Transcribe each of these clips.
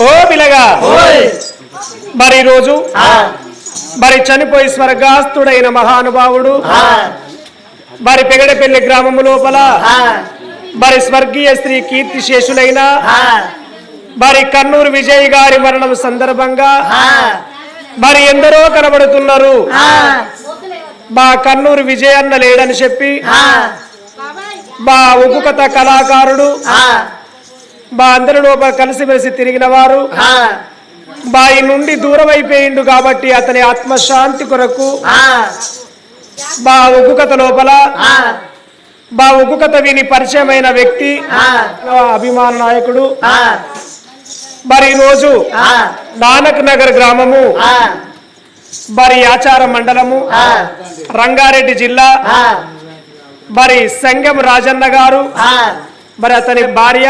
ఓ పిల్లగా. మరి రోజు మరి చనిపోయి స్వర్గాస్తుడైన మహానుభావుడు మరి పెగడపల్లి గ్రామము లోపల మరి స్వర్గీయ శ్రీ కీర్తి శేషులైన మరి కన్నూరు విజయ్ గారి మరణం సందర్భంగా మరి ఎందరో కనబడుతున్నారు. మా కన్నూరు విజయ్ అన్న లేడని చెప్పి మా ఉగుకత కళాకారుడు మా అందరి లోపల కలిసిమెలిసి తిరిగిన వారు. బాయి నుండి దూరం అయిపోయిండు కాబట్టి అతని ఆత్మశాంతి కొరకు మా ఉగ్గుకథ లోపల మా ఉగ్గుకథ విని పరిచయమైన వ్యక్తి అభిమాన నాయకుడు. మరి రోజు నానక్ నగర్ గ్రామము మరి ఆచార మండలము రంగారెడ్డి జిల్లా మరి సంగం రాజన్న గారు మరి అతని భార్య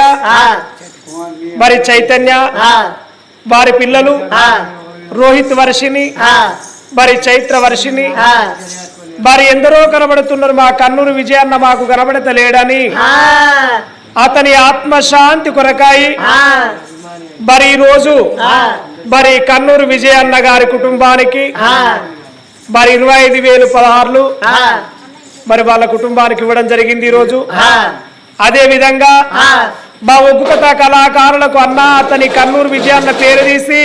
మరి చైతన్య వారి పిల్లలు రోహిత్ వర్షిని మరి చైత్ర వర్షిని మరి ఎందరో కనబడుతున్నారు మా కన్నూరు విజయన్న మాకు కనబడతలేడని. అతని ఆత్మశాంతి కొరకాయి. మరి ఈ రోజు మరి కన్నూరు విజయన్న గారి కుటుంబానికి మరి ఇరవై ఐదు వేలు పదహారులు మరి వాళ్ళ కుటుంబానికి ఇవ్వడం జరిగింది ఈ రోజు అదే విధంగా మా ఒగ్గుకథ కళాకారులకు అన్న అతని కన్నూరు విజయాన్న పేరు తీసి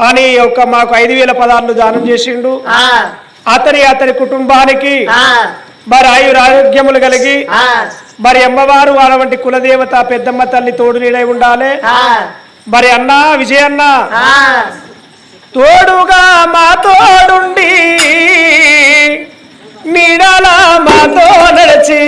అని ఒక మాకు ఐదు వేల పదార్లు దానం చేసిండు. అతని అతని కుటుంబానికి మరి ఆయుర ఆరోగ్యములు కలిగి మరి అమ్మవారు వాళ్ళ వంటి కులదేవత పెద్దమ్మ తల్లి తోడు నీడై ఉండాలి. మరి అన్న విజయన్న తోడుగా మా తోడుండి నీడలా మాతో నడిచి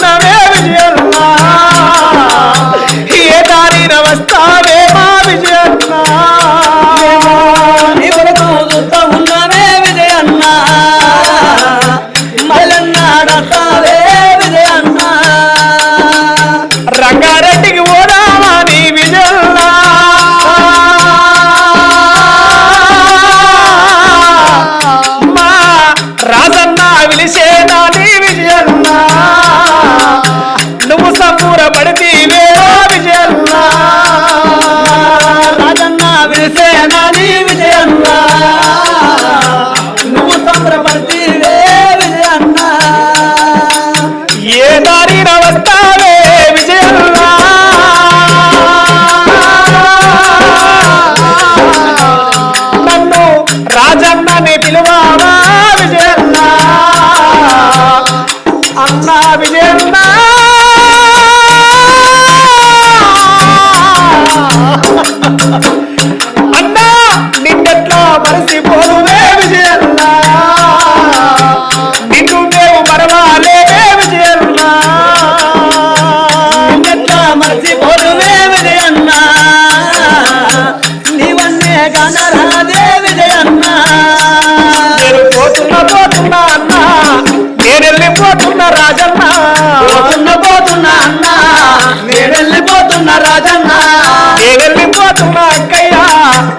వస్తున్నావే విజయన్న. ఏ దారిన వస్తావే మా విజయన్న. ఉన్నావే విజయన్న. మళ్ళన్నాడతావే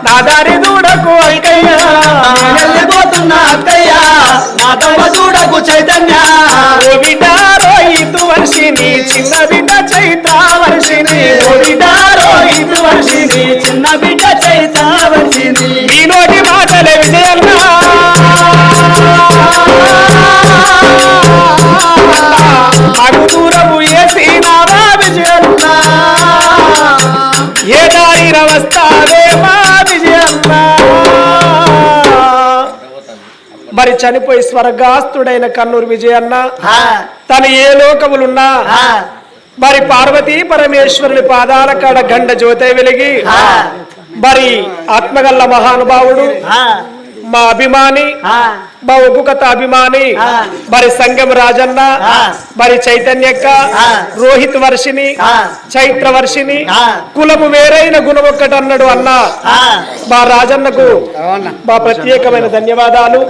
నా దారి దూడకు అల్కయ్యా అక్కయ్యా. నా తమ్మ దూడకు చైతన్య. మరి చనిపోయి స్వర్గాస్తుడైన కన్నూరు విజయన్న తను ఏ లోకములున్నా మరి పార్వతీ పరమేశ్వరుని పాదాల కాడ గండ జ్యోతే వెలిగి మరి ఆత్మగల్ల మహానుభావుడు మా అభిమాని మా ఉప్పు కథ అభిమాని ఆ. మరి సంగం రాజన్న ఆ. మరి చైతన్యక్క ఆ. రోహిత్ వర్షిని ఆ. చైత్ర వర్షిని ఆ. కులము వేరైన గుణం ఒక్కటి అన్నాడు అన్న మా రాజన్నకు మా ప్రత్యేకమైన ధన్యవాదాలు